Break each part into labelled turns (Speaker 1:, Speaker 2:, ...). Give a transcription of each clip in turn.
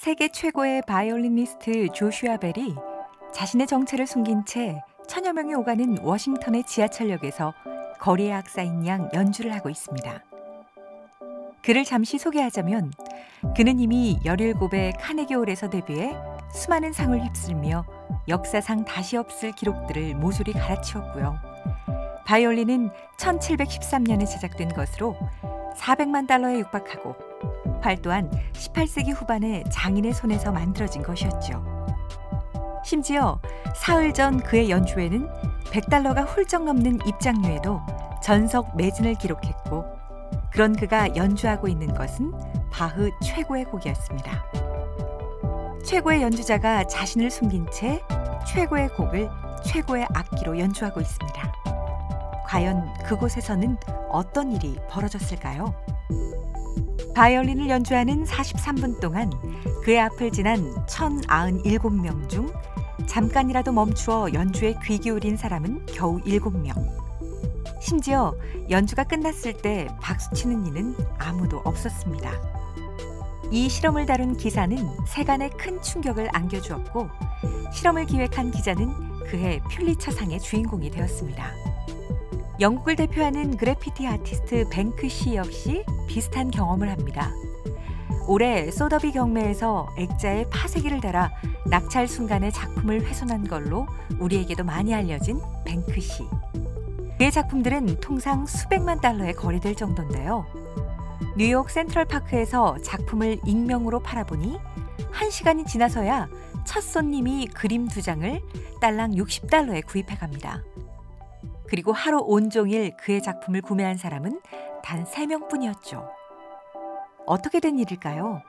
Speaker 1: 세계 최고의 바이올리니스트 조슈아 벨이 자신의 정체를 숨긴 채 천여 명이 오가는 워싱턴의 지하철역에서 거리에 악사인 양 연주를 하고 있습니다. 그를 잠시 소개하자면 그는 이미 17의 카네기홀에서 데뷔해 수많은 상을 휩쓸며 역사상 다시 없을 기록들을 모조리 갈아치웠고요. 바이올린은 1713년에 제작된 것으로 400만 달러에 육박하고 활 또한 18세기 후반에 장인의 손에서 만들어진 것이었죠. 심지어 사흘 전 그의 연주회는 100달러가 훌쩍 넘는 입장료에도 전석 매진을 기록했고 그런 그가 연주하고 있는 것은 바흐 최고의 곡이었습니다. 최고의 연주자가 자신을 숨긴 채 최고의 곡을 최고의 악기로 연주하고 있습니다. 과연 그곳에서는 어떤 일이 벌어졌을까요? 바이올린을 연주하는 43분 동안 그의 앞을 지난 1097명 중 잠깐이라도 멈추어 연주에 귀 기울인 사람은 겨우 7명. 심지어 연주가 끝났을 때 박수치는 이는 아무도 없었습니다. 이 실험을 다룬 기사는 세간에 큰 충격을 안겨주었고 실험을 기획한 기자는 그해 퓰리처상의 주인공이 되었습니다. 영국을 대표하는 그래피티 아티스트 뱅크시 역시 비슷한 경험을 합니다. 올해 소더비 경매에서 액자에 파쇄기를 달아 낙찰 순간의 작품을 훼손한 걸로 우리에게도 많이 알려진 뱅크시. 그의 작품들은 통상 수백만 달러에 거래될 정도인데요. 뉴욕 센트럴파크에서 작품을 익명으로 팔아보니 한 시간이 지나서야 첫 손님이 그림 두 장을 딸랑 60달러에 구입해 갑니다. 그리고 하루 온종일 그의 작품을 구매한 사람은 단 3명뿐이었죠. 어떻게 된 일일까요?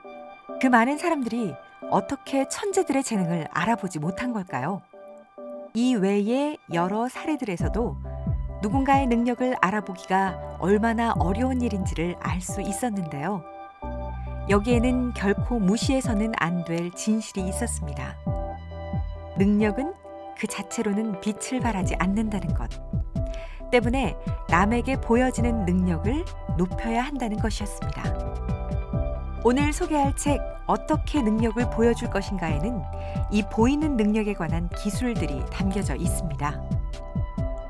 Speaker 1: 그 많은 사람들이 어떻게 천재들의 재능을 알아보지 못한 걸까요? 이 외의 여러 사례들에서도 누군가의 능력을 알아보기가 얼마나 어려운 일인지를 알 수 있었는데요. 여기에는 결코 무시해서는 안 될 진실이 있었습니다. 능력은 그 자체로는 빛을 발하지 않는다는 것. 때문에 남에게 보여지는 능력을 높여야 한다는 것이었습니다. 오늘 소개할 책 어떻게 능력을 보여줄 것인가에는 이 보이는 능력에 관한 기술들이 담겨져 있습니다.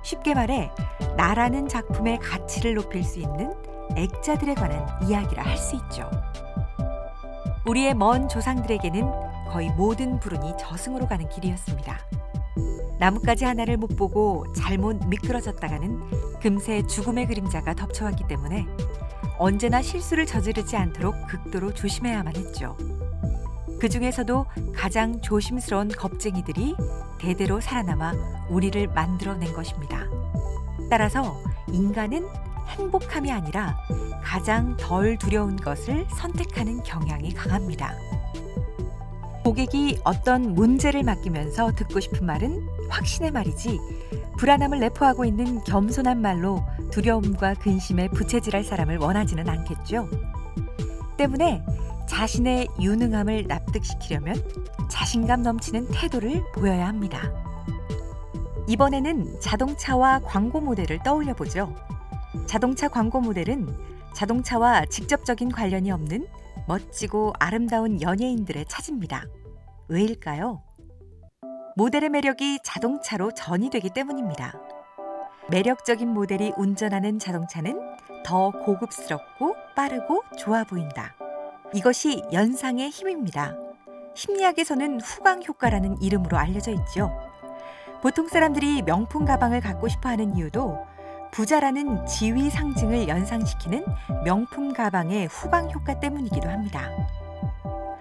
Speaker 1: 쉽게 말해 나라는 작품의 가치를 높일 수 있는 액자들에 관한 이야기라 할 수 있죠. 우리의 먼 조상들에게는 거의 모든 불운이 저승으로 가는 길이었습니다. 나뭇가지 하나를 못 보고 잘못 미끄러졌다가는 금세 죽음의 그림자가 덮쳐왔기 때문에 언제나 실수를 저지르지 않도록 극도로 조심해야만 했죠. 그 중에서도 가장 조심스러운 겁쟁이들이 대대로 살아남아 우리를 만들어낸 것입니다. 따라서 인간은 행복함이 아니라 가장 덜 두려운 것을 선택하는 경향이 강합니다. 고객이 어떤 문제를 맡기면서 듣고 싶은 말은 확신의 말이지 불안함을 내포하고 있는 겸손한 말로 두려움과 근심에 부채질할 사람을 원하지는 않겠죠. 때문에 자신의 유능함을 납득시키려면 자신감 넘치는 태도를 보여야 합니다. 이번에는 자동차와 광고 모델을 떠올려 보죠. 자동차 광고 모델은 자동차와 직접적인 관련이 없는 멋지고 아름다운 연예인들의 차지입니다. 왜일까요? 모델의 매력이 자동차로 전이 되기 때문입니다. 매력적인 모델이 운전하는 자동차는 더 고급스럽고 빠르고 좋아 보인다. 이것이 연상의 힘입니다. 심리학에서는 후광 효과라는 이름으로 알려져 있죠. 보통 사람들이 명품 가방을 갖고 싶어 하는 이유도 부자라는 지위 상징을 연상시키는 명품 가방의 후광 효과 때문이기도 합니다.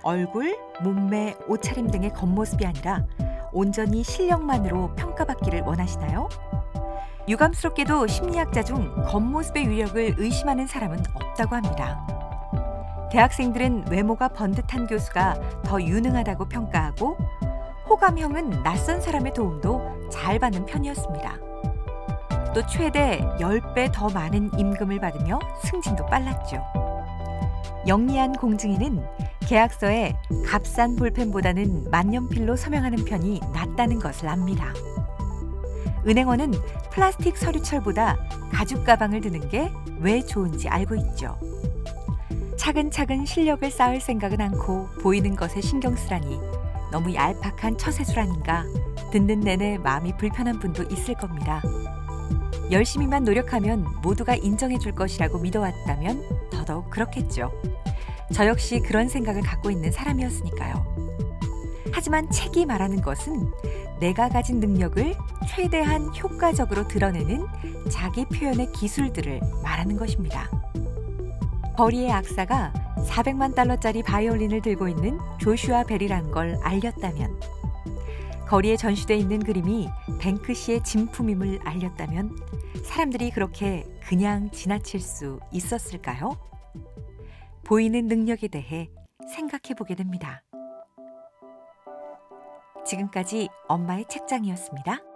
Speaker 1: 얼굴, 몸매, 옷차림 등의 겉모습이 아니라 온전히 실력만으로 평가받기를 원하시나요? 유감스럽게도 심리학자 중 겉모습의 위력을 의심하는 사람은 없다고 합니다. 대학생들은 외모가 번듯한 교수가 더 유능하다고 평가하고 호감형은 낯선 사람의 도움도 잘 받는 편이었습니다. 또 최대 10배 더 많은 임금을 받으며 승진도 빨랐죠. 영리한 공증이는 계약서에 값싼 볼펜보다는 만년필로 서명하는 편이 낫다는 것을 압니다. 은행원은 플라스틱 서류철보다 가죽 가방을 드는 게 왜 좋은지 알고 있죠. 차근차근 실력을 쌓을 생각은 않고 보이는 것에 신경 쓰라니 너무 얄팍한 처세술 아닌가 듣는 내내 마음이 불편한 분도 있을 겁니다. 열심히만 노력하면 모두가 인정해 줄 것이라고 믿어왔다면 더더욱 그렇겠죠. 저 역시 그런 생각을 갖고 있는 사람이었으니까요. 하지만 책이 말하는 것은 내가 가진 능력을 최대한 효과적으로 드러내는 자기 표현의 기술들을 말하는 것입니다. 거리의 악사가 400만 달러짜리 바이올린을 들고 있는 조슈아 벨이란 걸 알렸다면 거리에 전시돼 있는 그림이 뱅크시의 진품임을 알렸다면 사람들이 그렇게 그냥 지나칠 수 있었을까요? 보이는 능력에 대해 생각해 보게 됩니다. 지금까지 엄마의 책장이었습니다.